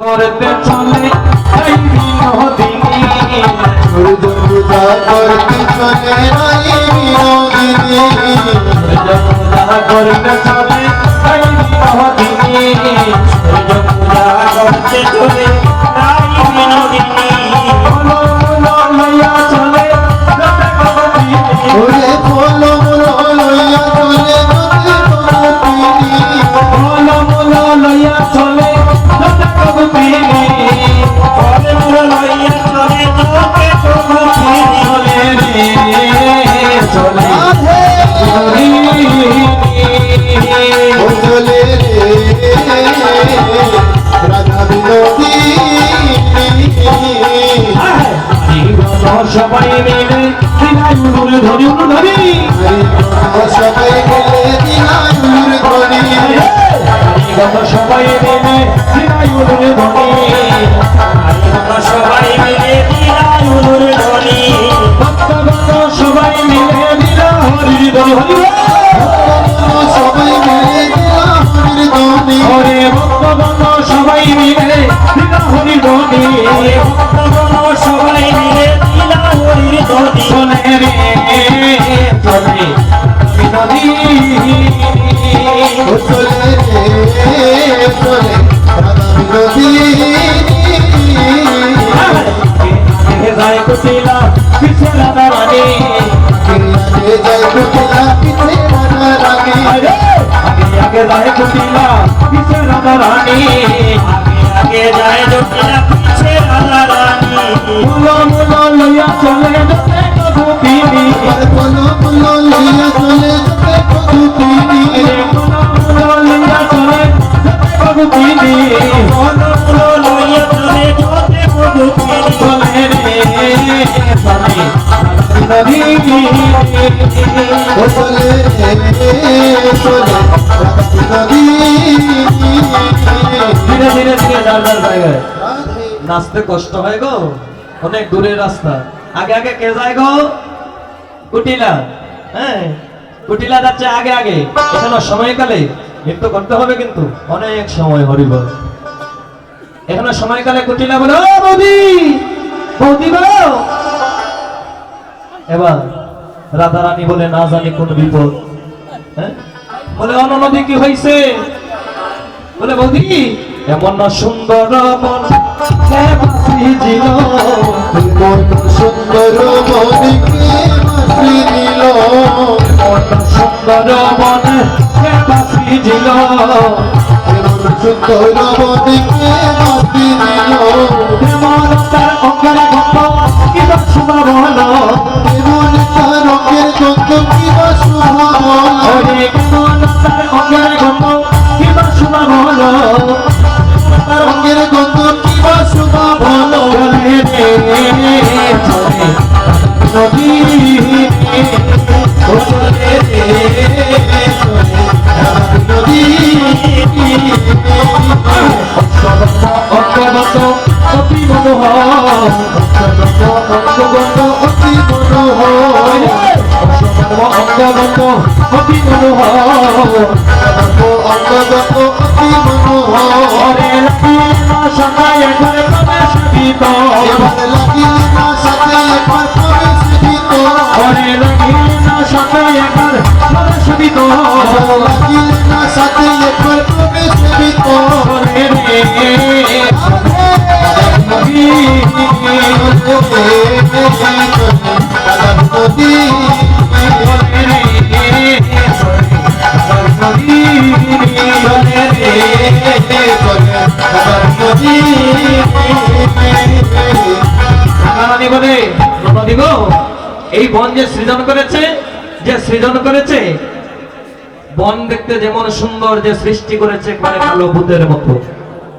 করতে চলে এই বিনোদিনী। সূর্য করতে চলে রাই বিনোদিনী। সূর্য করতে চলে এই বিনোদিনী। সূর্য করতে চলে সবাই মিলে দিনায়ুর সবাই মিলে সবাই মিলে দিনাই উড়ুর সবাই মিলে দিলা হরি সবাই মিলে হরে দিলা হরি যায় কুটিলা পিছে রাধা রানী। কিরিয়ালে জয় কুটিলা পিছে রাধা রানী আগে আগে যায় কুটিলা পিছে রাধা নাচতে কষ্ট হয় গো অনেক দূরের রাস্তা আগে আগে কে যায় গো কুটিলা হ্যাঁ কুটিলা যাচ্ছে আগে আগে এখনও সময়কালে নৃত্য করতে হবে কিন্তু অনেক সময় হরিব এখনও সময়কালে কুটিলা বলে, ও বৌদি বৌদি গো এবার রাধা রানী বলে না জানি কোন বিপদ। হ্যাঁ? বলে অননদী কি হয়েছে বলে বৌদি এমন না সুন্দর মন মন সুন্দর সুন্দর মন সুন্দর তার অঙ্গরে শুভা বলো এমন তার রঙের গন্ধ কিবা শোভা বলা এমন তার অঙ্গরে গপ কিবা শুভা বলো তার রঙের গন্ধ কিবা শোভা বলো নদী অঙ্গগত অতি মনোহর অরে লাগিয়ে না সকায় ঘরে প্রবেশ দিত অরে এই বন যে সৃজন করেছে, যে সৃজন করেছে, বন দেখতে যেমন সুন্দর যে সৃষ্টি করেছে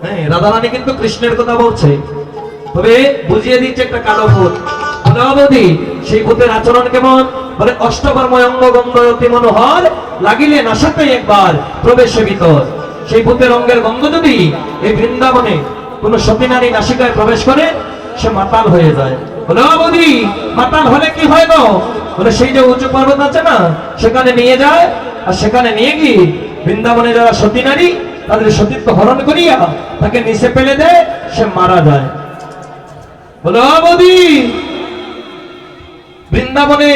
হ্যাঁ রাধা রানী কিন্তু কৃষ্ণের কথা বলছে। তবে বুঝিয়ে দিচ্ছে একটা কালো ভূত। সেই ভূতের আচরণ কেমন? বলে, অষ্টকর্ময় অঙ্গ গন্ধ অতি মনোহর, লাগিলে নাশাতে একবার প্রবেশে ভিতর সেই ভূতের অঙ্গের গন্ধ যদি এই বৃন্দাবনে কোন সতী নারী নাসিকায় প্রবেশ করে, সে মাতাল হয়ে যায়। মাতাল হলে কি হয় বলে, সেই যে উঁচু পর্বত আছে না, সেখানে নিয়ে যায়। আর সেখানে নিয়ে গিয়ে বৃন্দাবনে যারা সতী নারী, তাদের সতীত্ব হরণ করিয়া তাকে নিচে ফেলে দেয়, সে মারা যায়। বৃন্দাবনে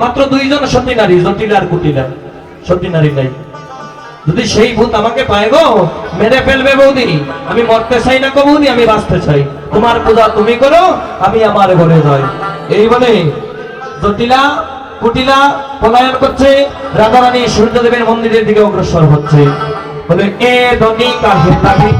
মাত্র দুইজন সতী নারী জটিল আর কুটিলা সতী নারী নাই। যদি সেই ভূত আমাকে পায় গো মেরে ফেলবে বৌদি আমি মরতে চাই না গো বৌদি আমি বাঁচতে চাই তোমার পূজা তুমি করো আমি আমার ঘরে যাই এই বলে জটিলা কুটিলা পলায়ন করছে রাধারানী সূর্যদেবের মন্দিরের দিকে অগ্রসর হচ্ছে বলে এ দনি কাহিতাহি